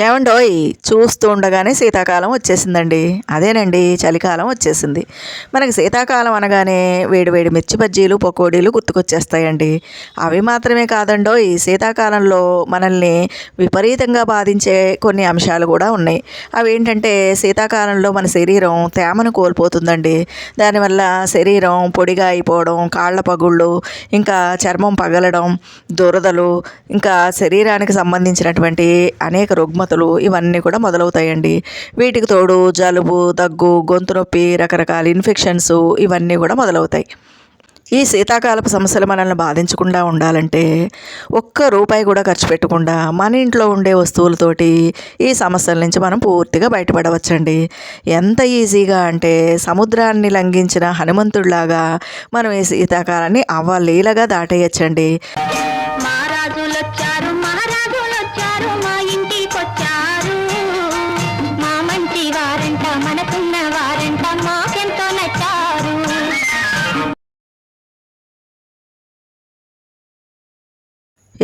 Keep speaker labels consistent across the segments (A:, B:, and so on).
A: ఏమండోయ్ చూస్తూ ఉండగానే శీతాకాలం వచ్చేసిందండి. అదేనండి చలికాలం వచ్చేసింది. మనకి శీతాకాలం అనగానే వేడివేడి మిర్చి బజ్జీలు పకోడీలు గుర్తుకొచ్చేస్తాయండి. అవి మాత్రమే కాదండో ఈ శీతాకాలంలో మనల్ని విపరీతంగా బాధించే కొన్ని అంశాలు కూడా ఉన్నాయి. అవి ఏంటంటే శీతాకాలంలో మన శరీరం తేమను కోల్పోతుందండి. దానివల్ల శరీరం పొడిగా అయిపోవడం కాళ్ళ పగుళ్ళు ఇంకా చర్మం పగలడం దురదలు ఇంకా శరీరానికి సంబంధించినటువంటి అనేక రుగ్మతలు ఇవన్నీ కూడా మొదలవుతాయండి. వీటికి తోడు జలుబు దగ్గు గొంతు నొప్పి రకరకాల ఇన్ఫెక్షన్స్ ఇవన్నీ కూడా మొదలవుతాయి. ఈ శీతాకాలపు సమస్యలు మనల్ని బాధించకుండా ఉండాలంటే ఒక్క రూపాయి కూడా ఖర్చు పెట్టకుండా మన ఇంట్లో ఉండే వస్తువులతోటి ఈ సమస్యల నుంచి మనం పూర్తిగా బయటపడవచ్చండి. ఎంత ఈజీగా అంటే సముద్రాన్ని లంఘించిన హనుమంతుడిలాగా మనం ఈ శీతాకాలాన్ని అవ్వలీలగా దాటేయచ్చండి.
B: మనకున్న వారంట మాకెంతో నచ్చారు.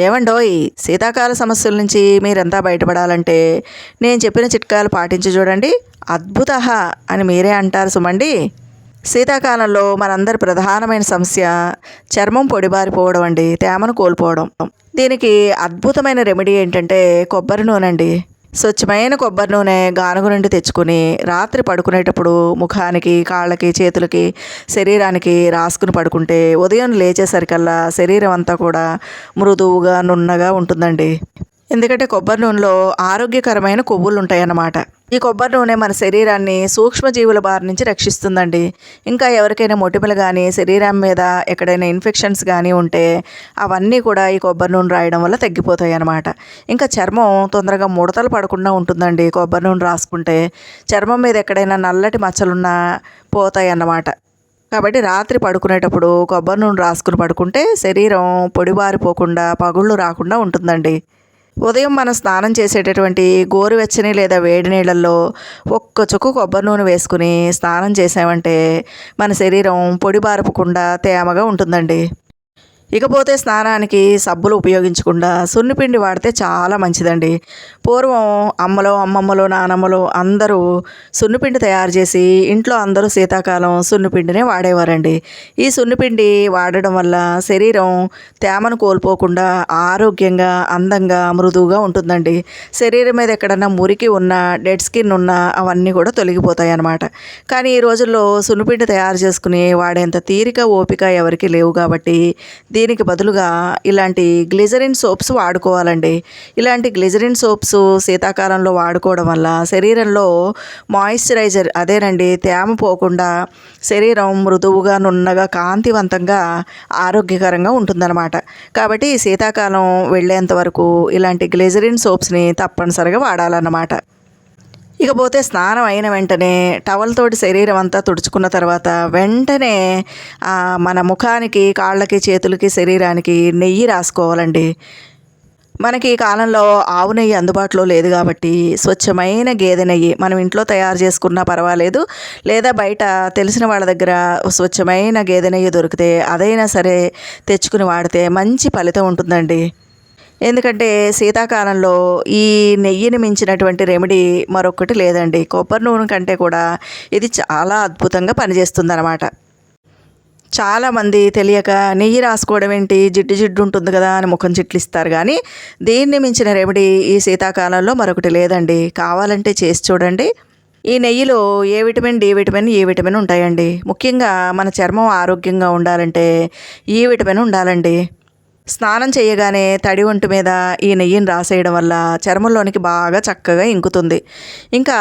A: ఏమండోయ్ శీతాకాల సమస్యల నుంచి మీరంతా బయటపడాలంటే నేను చెప్పిన చిట్కాలు పాటించి చూడండి. అద్భుత అని మీరే అంటారు సుమండి. శీతాకాలంలో మనందరి ప్రధానమైన సమస్య చర్మం పొడిబారిపోవడం అండి తేమను కోల్పోవడం. దీనికి అద్భుతమైన రెమెడీ ఏంటంటే కొబ్బరి నూనె అండి స్వచ్ఛమైన కొబ్బరి నూనె గానుగు నుండి తెచ్చుకొని రాత్రి పడుకునేటప్పుడు ముఖానికి కాళ్ళకి చేతులకి శరీరానికి రాసుకుని పడుకుంటే ఉదయం లేచేసరికల్లా శరీరం అంతా కూడా మృదువుగా నున్నగా ఉంటుందండి. ఎందుకంటే కొబ్బరి నూనెలో ఆరోగ్యకరమైన కొవ్వులు ఉంటాయన్నమాట ఈ కొబ్బరి నూనె మన శరీరాన్ని సూక్ష్మజీవుల బారి నుంచి రక్షిస్తుందండి. ఇంకా ఎవరికైనా మొటిమలు కానీ శరీరం మీద ఎక్కడైనా ఇన్ఫెక్షన్స్ కానీ ఉంటే అవన్నీ కూడా ఈ కొబ్బరి నూనె రాయడం వల్ల తగ్గిపోతాయి అన్నమాట ఇంకా చర్మం తొందరగా ముడతలు పడకుండా ఉంటుందండి కొబ్బరి నూనె రాసుకుంటే. చర్మం మీద ఎక్కడైనా నల్లటి మచ్చలున్నా పోతాయి అన్నమాట కాబట్టి రాత్రి పడుకునేటప్పుడు కొబ్బరి నూనె రాసుకుని పడుకుంటే శరీరం పొడిబారిపోకుండా పగుళ్ళు రాకుండా ఉంటుందండి. ఉదయం మనం స్నానం చేసేటటువంటి గోరువెచ్చని లేదా వేడి నీళ్ళల్లో ఒక్క చుక్క కొబ్బరి నూనె వేసుకుని స్నానం చేసామంటే మన శరీరం పొడి బారపకుండా తేమగా ఉంటుందండి. ఇకపోతే స్నానానికి సబ్బులు ఉపయోగించకుండా సున్నిపిండి వాడితే చాలా మంచిదండి. పూర్వం అమ్మలో అమ్మమ్మలో నానమ్మలో అందరూ సున్నిపిండి తయారు చేసి ఇంట్లో అందరూ శీతాకాలం సున్నిపిండినే వాడేవారండి. ఈ సున్నిపిండి వాడడం వల్ల శరీరం తేమను కోల్పోకుండా ఆరోగ్యంగా అందంగా మృదువుగా ఉంటుందండి. శరీరం మీద ఎక్కడన్నా మురికి ఉన్నా డెడ్ స్కిన్ ఉన్నా అవన్నీ కూడా తొలగిపోతాయి అన్నమాట కానీ ఈ రోజుల్లో సున్నిపిండి తయారు చేసుకుని వాడేంత తీరిక ఓపిక ఎవరికి లేవు కాబట్టి దీనికి బదులుగా ఇలాంటి గ్లిజరిన్ సోప్స్ వాడుకోవాలండి. ఇలాంటి గ్లిజరిన్ సోప్స్ శీతాకాలంలో వాడుకోవడం వల్ల శరీరంలో మాయిశ్చరైజర్ అదేనండి తేమ పోకుండా శరీరం మృదువుగా నున్నగా కాంతివంతంగా ఆరోగ్యకరంగా ఉంటుందన్నమాట. కాబట్టి శీతాకాలం వెళ్ళేంత వరకు ఇలాంటి గ్లిజరిన్ సోప్స్ని తప్పనిసరిగా వాడాలన్నమాట. ఇకపోతే స్నానం అయిన వెంటనే టవల్ తోటి శరీరం అంతా తుడుచుకున్న తర్వాత వెంటనే మన ముఖానికి కాళ్ళకి చేతులకి శరీరానికి నెయ్యి రాసుకోవాలండి. మనకి ఈ కాలంలో ఆవు నెయ్యి అందుబాటులో లేదు కాబట్టి స్వచ్ఛమైన గేదె నెయ్యి మనం ఇంట్లో తయారు చేసుకున్నా పర్వాలేదు. లేదా బయట తెలిసిన వాళ్ళ దగ్గర స్వచ్ఛమైన గేదె నెయ్యి దొరికితే అదైనా సరే తెచ్చుకుని వాడితే మంచి ఫలితం ఉంటుందండి. ఎందుకంటే శీతాకాలంలో ఈ నెయ్యిని మించినటువంటి రెమెడీ మరొకటి లేదండి. కొబ్బరి నూనె కంటే కూడా ఇది చాలా అద్భుతంగా పనిచేస్తుందన్నమాట. చాలామంది తెలియక నెయ్యి రాసుకోవడం ఏంటి? జిడ్డు జిడ్డు ఉంటుంది కదా అని ముఖం చిట్లిస్తారు కానీ దీన్ని మించిన రెమెడీ ఈ శీతాకాలంలో మరొకటి లేదండి. కావాలంటే చేసి చూడండి. ఈ నెయ్యిలో A vitamin D vitamin E vitamin ఉంటాయండి? ముఖ్యంగా మన చర్మం ఆరోగ్యంగా ఉండాలంటే e ఈ విటమిన్ ఉండాలండి. స్నానం చేయగానే తడి ఒంటి మీద ఈ నెయ్యిని రాసేయడం వల్ల చర్మంలోనికి బాగా చక్కగా ఇంకుతుంది. ఇంకా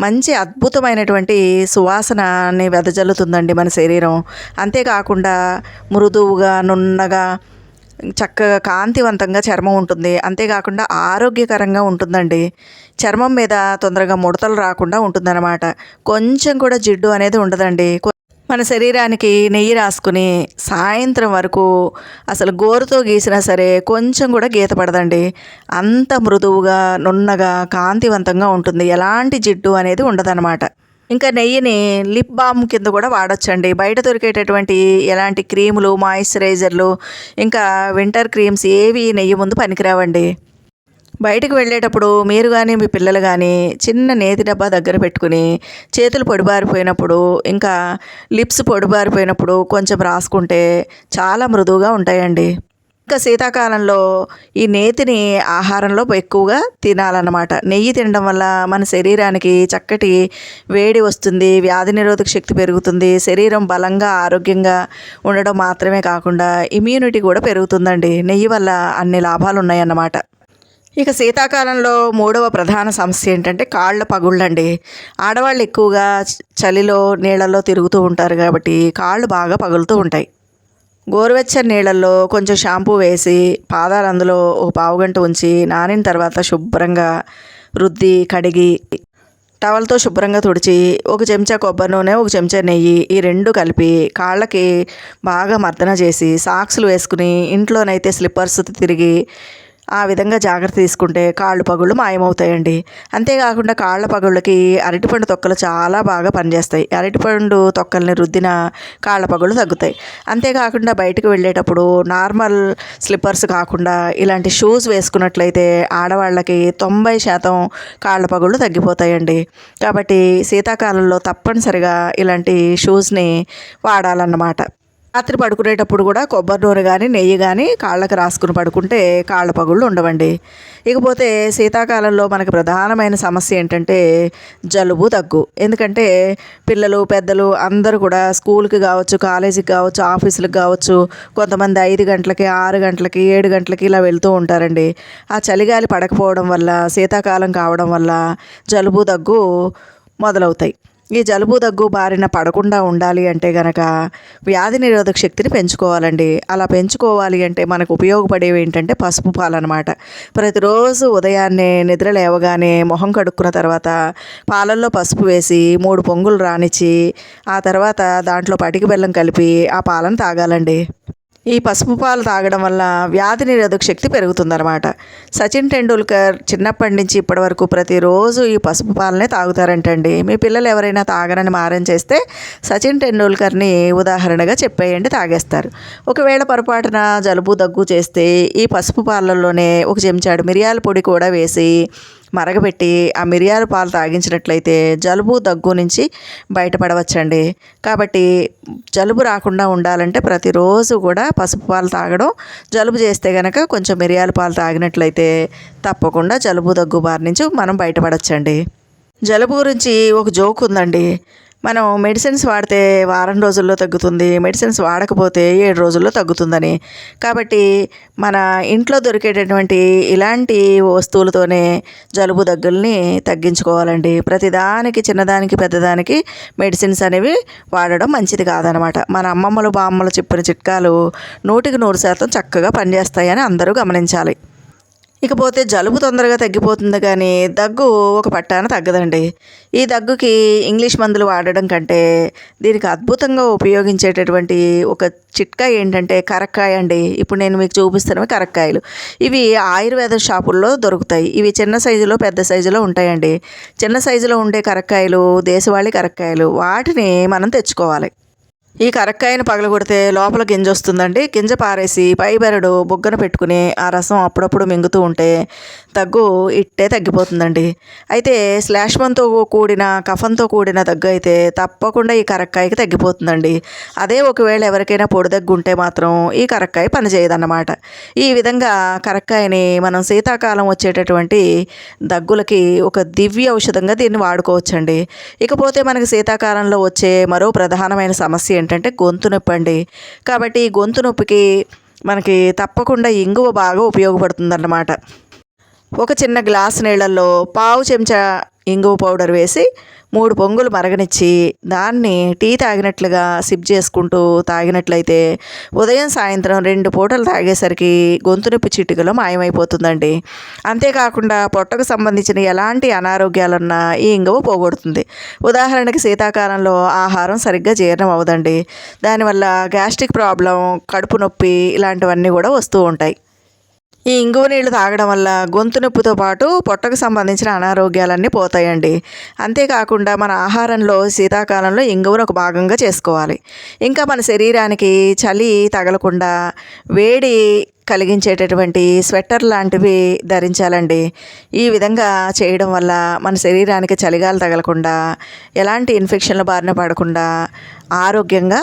A: మంచి అద్భుతమైనటువంటి సువాసనని వెదజల్లుతుందండి మన శరీరం. అంతేకాకుండా మృదువుగా నున్నగా చక్కగా కాంతివంతంగా చర్మం ఉంటుంది. అంతేకాకుండా ఆరోగ్యకరంగా ఉంటుందండి. చర్మం మీద తొందరగా ముడతలు రాకుండా ఉంటుందన్నమాట. కొంచెం కూడా జిడ్డు అనేది ఉండదండి. మన శరీరానికి నెయ్యి రాసుకుని సాయంత్రం వరకు అసలు గోరుతో గీసినా సరే కొంచెం కూడా గీత పడదండి. అంత మృదువుగా నున్నగా కాంతివంతంగా ఉంటుంది. ఎలాంటి జిడ్డు అనేది ఉండదన్నమాట. ఇంకా నెయ్యిని లిప్ బామ్ కింద కూడా వాడచ్చండి. బయట దొరికేటటువంటి ఎలాంటి క్రీములు మాయిశ్చరైజర్లు ఇంకా వింటర్ క్రీమ్స్ ఏవి నెయ్యి ముందు పనికిరావండి. బయటకు వెళ్ళేటప్పుడు మీరు కానీ మీ పిల్లలు కానీ చిన్న నేతి డబ్బా దగ్గర పెట్టుకుని చేతులు పొడిబారిపోయినప్పుడు ఇంకా లిప్స్ పొడిబారిపోయినప్పుడు కొంచెం రాసుకుంటే చాలా మృదువుగా ఉంటాయండి. ఇంకా శీతాకాలంలో ఈ నేతిని ఆహారంలో ఎక్కువగా తినాలన్నమాట. నెయ్యి తినడం వల్ల మన శరీరానికి చక్కటి వేడి వస్తుంది వ్యాధి నిరోధక శక్తి పెరుగుతుంది శరీరం బలంగా ఆరోగ్యంగా ఉండడం మాత్రమే కాకుండా ఇమ్యూనిటీ కూడా పెరుగుతుందండి. నెయ్యి వల్ల అన్ని లాభాలు ఉన్నాయన్నమాట ఇక శీతాకాలంలో మూడవ ప్రధాన సమస్య ఏంటంటే కాళ్ళ పగుళ్ళండి. ఆడవాళ్ళు ఎక్కువగా చ- చలిలో నీళ్ళల్లో తిరుగుతూ ఉంటారు కాబట్టి కాళ్ళు బాగా పగులుతూ ఉంటాయి. గోరువెచ్చని నీళ్ళల్లో కొంచెం షాంపూ వేసి పాదాలు అందులో ఒక పావుగంట ఉంచి నానిన తర్వాత శుభ్రంగా రుద్ది కడిగి టవల్తో శుభ్రంగా తుడిచి ఒక చెంచా కొబ్బరి నూనె ఒక చెంచా నెయ్యి ఈ రెండు కలిపి కాళ్ళకి బాగా మర్దన చేసి సాక్స్లు వేసుకుని ఇంట్లోనైతే స్లిప్పర్స్ తిరిగి ఆ విధంగా జాగ్రత్త తీసుకుంటే కాళ్ళు పగుళ్ళు మాయమవుతాయండి. అంతేకాకుండా కాళ్ళ పగుళ్ళకి అరటిపండు తొక్కలు చాలా బాగా పనిచేస్తాయి. అరటిపండు తొక్కల్ని రుద్దిన కాళ్ళ పగుళ్ళు తగ్గుతాయి. అంతేకాకుండా బయటకు వెళ్ళేటప్పుడు నార్మల్ స్లిప్పర్స్ కాకుండా ఇలాంటి షూస్ వేసుకున్నట్లయితే ఆడవాళ్ళకి తొంభై శాతం కాళ్ళ పగుళ్ళు తగ్గిపోతాయండి. కాబట్టి శీతాకాలంలో తప్పనిసరిగా ఇలాంటి షూస్ని వాడాలన్నమాట. రాత్రి పడుకునేటప్పుడు కూడా కొబ్బరి నూనె కానీ నెయ్యి కానీ కాళ్ళకు రాసుకుని పడుకుంటే కాళ్ళ పగుళ్ళు ఉండవండి. ఇకపోతే శీతాకాలంలో మనకి ప్రధానమైన సమస్య ఏంటంటే జలుబు దగ్గు. ఎందుకంటే పిల్లలు పెద్దలు అందరూ కూడా స్కూల్కి కావచ్చు కాలేజీకి కావచ్చు ఆఫీసులకు కావచ్చు కొంతమంది ఐదు గంటలకి ఆరు గంటలకి ఏడు గంటలకి ఇలా వెళ్తూ ఉంటారండి. ఆ చలిగాలి పడకపోవడం వల్ల శీతాకాలం కావడం వల్ల జలుబు దగ్గు మొదలవుతాయి. ఈ జలుబు దగ్గు బారిన పడకుండా ఉండాలి అంటే గనక వ్యాధి నిరోధక శక్తిని పెంచుకోవాలండి. అలా పెంచుకోవాలి అంటే మనకు ఉపయోగపడేవి ఏంటంటే పసుపు పాలు అనమాట ప్రతిరోజు ఉదయాన్నే నిద్ర లేవగానే మొహం కడుక్కున్న తర్వాత పాలల్లో పసుపు వేసి మూడు పొంగులు రానిచ్చి ఆ తర్వాత దాంట్లో పటికి బెల్లం కలిపి ఆ పాలను తాగాలండి. ఈ పసుపు పాలు తాగడం వల్ల వ్యాధి నిరోధక శక్తి పెరుగుతుందన్నమాట. సచిన్ టెండూల్కర్ చిన్నప్పటి నుంచి ఇప్పటి వరకు ప్రతిరోజు ఈ పసుపు పాలనే తాగుతారంటండి. మీ పిల్లలు ఎవరైనా తాగరని మారం చేస్తే సచిన్ టెండూల్కర్ని ఉదాహరణగా చెప్పేయండి తాగేస్తారు. ఒకవేళ పొరపాటున జలుబు దగ్గు చేస్తే ఈ పసుపు పాలల్లోనే ఒక చెంచాడు మిరియాల పొడి కూడా వేసి మరగబెట్టి ఆ మిరియాల పాలు తాగించినట్లయితే జలుబు దగ్గు నుంచి బయటపడవచ్చండి. కాబట్టి జలుబు రాకుండా ఉండాలంటే ప్రతిరోజు కూడా పసుపు పాలు తాగడం జలుబు చేస్తే కనుక కొంచెం మిరియాల పాలు తాగినట్లయితే తప్పకుండా జలుబు దగ్గు బారి నుంచి మనం బయటపడవచ్చండి జలుబు గురించి ఒక జోక్ ఉందండి. మనం మెడిసిన్స్ వాడితే వారం రోజుల్లో తగ్గుతుంది మెడిసిన్స్ వాడకపోతే ఏడు రోజుల్లో తగ్గుతుందని. కాబట్టి మన ఇంట్లో దొరికేటటువంటి ఇలాంటి వస్తువులతోనే జలుబు దగ్గుల్ని తగ్గించుకోవాలండి. ప్రతిదానికి చిన్నదానికి పెద్దదానికి మెడిసిన్స్ అనేవి వాడడం మంచిది కాదనమాట. మన అమ్మమ్మలు బామ్మలు చెప్పిన చిట్కాలు నూటికి నూరు శాతం చక్కగా పనిచేస్తాయని అందరూ గమనించాలి. ఇకపోతే జలుబు తొందరగా తగ్గిపోతుంది కానీ దగ్గు ఒక పట్టాన తగ్గదండి. ఈ దగ్గుకి ఇంగ్లీష్ మందులు వాడడం కంటే దీనికి అద్భుతంగా ఉపయోగించేటటువంటి ఒక చిట్కా ఏంటంటే కరక్కాయ అండి. ఇప్పుడు నేను మీకు చూపిస్తున్నవి కరక్కాయలు. ఇవి ఆయుర్వేద షాపుల్లో దొరుకుతాయి. ఇవి చిన్న సైజులో పెద్ద సైజులో ఉంటాయండి. చిన్న సైజులో ఉండే కరక్కాయలు దేశవాళీ కరక్కాయలు వాటిని మనం తెచ్చుకోవాలి. ఈ కరక్కాయను పగలగొడితే లోపల గింజ వస్తుందండి. గింజ పారేసి పై బెరడు బొగ్గన పెట్టుకుని ఆ రసం అప్పుడప్పుడు మింగుతూ ఉంటే దగ్గు ఇట్టే తగ్గిపోతుందండి. అయితే శ్లాష్మంతో కూడిన కఫంతో కూడిన దగ్గు అయితే తప్పకుండా ఈ కరక్కాయకి తగ్గిపోతుందండి. అదే ఒకవేళ ఎవరికైనా పొడి దగ్గు ఉంటే మాత్రం ఈ కరక్కాయ పనిచేయదన్నమాట ఈ విధంగా కరక్కాయని మనం శీతాకాలం వచ్చేటటువంటి దగ్గులకి ఒక దివ్య ఔషధంగా దీన్ని వాడుకోవచ్చండి. ఇకపోతే మనకి శీతాకాలంలో వచ్చే మరో ప్రధానమైన సమస్య ఏంటంటే గొంతు నొప్పి అండి. కాబట్టి ఈ గొంతు నొప్పికి మనకి తప్పకుండా ఇంగువ బాగా ఉపయోగపడుతుందన్నమాట. ఒక చిన్న గ్లాస్ నీళ్ళల్లో పావు చెంచా ఇంగువ పౌడర్ వేసి మూడు పొంగులు మరగనిచ్చి దాన్ని టీ తాగినట్లుగా సిప్ చేసుకుంటూ తాగినట్లయితే ఉదయం సాయంత్రం రెండు పూటలు తాగేసరికి గొంతు నొప్పి చిటికలో మాయమైపోతుందండి. అంతేకాకుండా పొట్టకు సంబంధించిన ఎలాంటి అనారోగ్యాలున్నా ఈ ఇంగువ పోగొడుతుంది. ఉదాహరణకి శీతాకాలంలో ఆహారం సరిగ్గా జీర్ణం అవ్వదండి. దానివల్ల గ్యాస్ట్రిక్ ప్రాబ్లం కడుపు నొప్పి ఇలాంటివన్నీ కూడా వస్తూ ఉంటాయి. ఈ ఇంగువ నీళ్ళు తాగడం వల్ల గొంతు నొప్పితో పాటు పొట్టకు సంబంధించిన అనారోగ్యాలన్నీ పోతాయండి. అంతేకాకుండా మన ఆహారంలో శీతాకాలంలో ఇంగువను ఒక భాగంగా చేసుకోవాలి. ఇంకా మన శరీరానికి చలి తగలకుండా వేడి కలిగించేటటువంటి స్వెటర్ లాంటివి ధరించాలండి. ఈ విధంగా చేయడం వల్ల మన శరీరానికి చలిగాలు తగలకుండా ఎలాంటి ఇన్ఫెక్షన్ల బారిన పడకుండా ఆరోగ్యంగా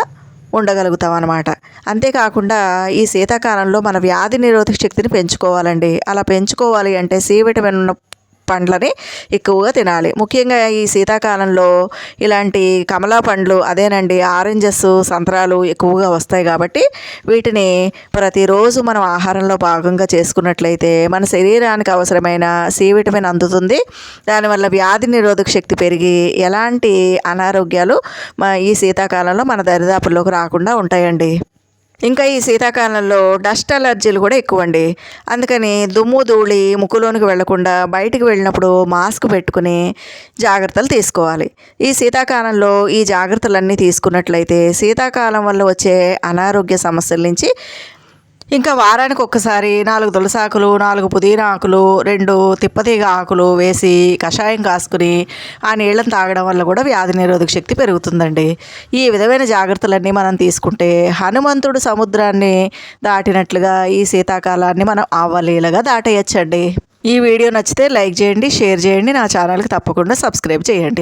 A: ఉండగలుగుతాం అనమాట అంతేకాకుండా ఈ శీతాకాలంలో మన వ్యాధి నిరోధక శక్తిని పెంచుకోవాలండి. అలా పెంచుకోవాలి అంటే సి విటమిన్ ఉన్న పండ్లని ఎక్కువగా తినాలి. ముఖ్యంగా ఈ శీతాకాలంలో ఇలాంటి కమలా పండ్లు అదేనండి ఆరెంజెస్ సంత్రాలు ఎక్కువగా వస్తాయి కాబట్టి వీటిని ప్రతిరోజు మనం ఆహారంలో భాగంగా చేసుకున్నట్లయితే మన శరీరానికి అవసరమైన సి విటమిన్ అందుతుంది. దానివల్ల వ్యాధి నిరోధక శక్తి పెరిగి ఎలాంటి అనారోగ్యాలు ఈ శీతాకాలంలో మన దరిదాపుల్లోకి రాకుండా ఉంటాయండి. ఇంకా ఈ శీతాకాలంలో డస్ట్ అలర్జీలు కూడా ఎక్కువ అండి అందుకని దుమ్ము ధూళి ముక్కులోనికి వెళ్ళకుండా బయటికి వెళ్ళినప్పుడు మాస్క్ పెట్టుకుని జాగ్రత్తలు తీసుకోవాలి. ఈ శీతాకాలంలో ఈ జాగ్రత్తలన్నీ తీసుకున్నట్లయితే శీతాకాలం వల్ల వచ్చే అనారోగ్య సమస్యల నుంచి ఇంకా వారానికి ఒక్కసారి నాలుగు తులసాకులు నాలుగు పుదీనా ఆకులు రెండు తిప్పతీగ ఆకులు వేసి కషాయం కాసుకుని ఆ నీళ్ళని తాగడం వల్ల కూడా వ్యాధి నిరోధక శక్తి పెరుగుతుందండి. ఈ విధమైన జాగ్రత్తలన్నీ మనం తీసుకుంటే హనుమంతుడు సముద్రాన్ని దాటినట్లుగా ఈ శీతాకాలాన్ని మనం ఆవలీలగా దాటేయచ్చండి. ఈ వీడియో నచ్చితే లైక్ చేయండి షేర్ చేయండి నా ఛానల్కి తప్పకుండా సబ్స్క్రైబ్ చేయండి.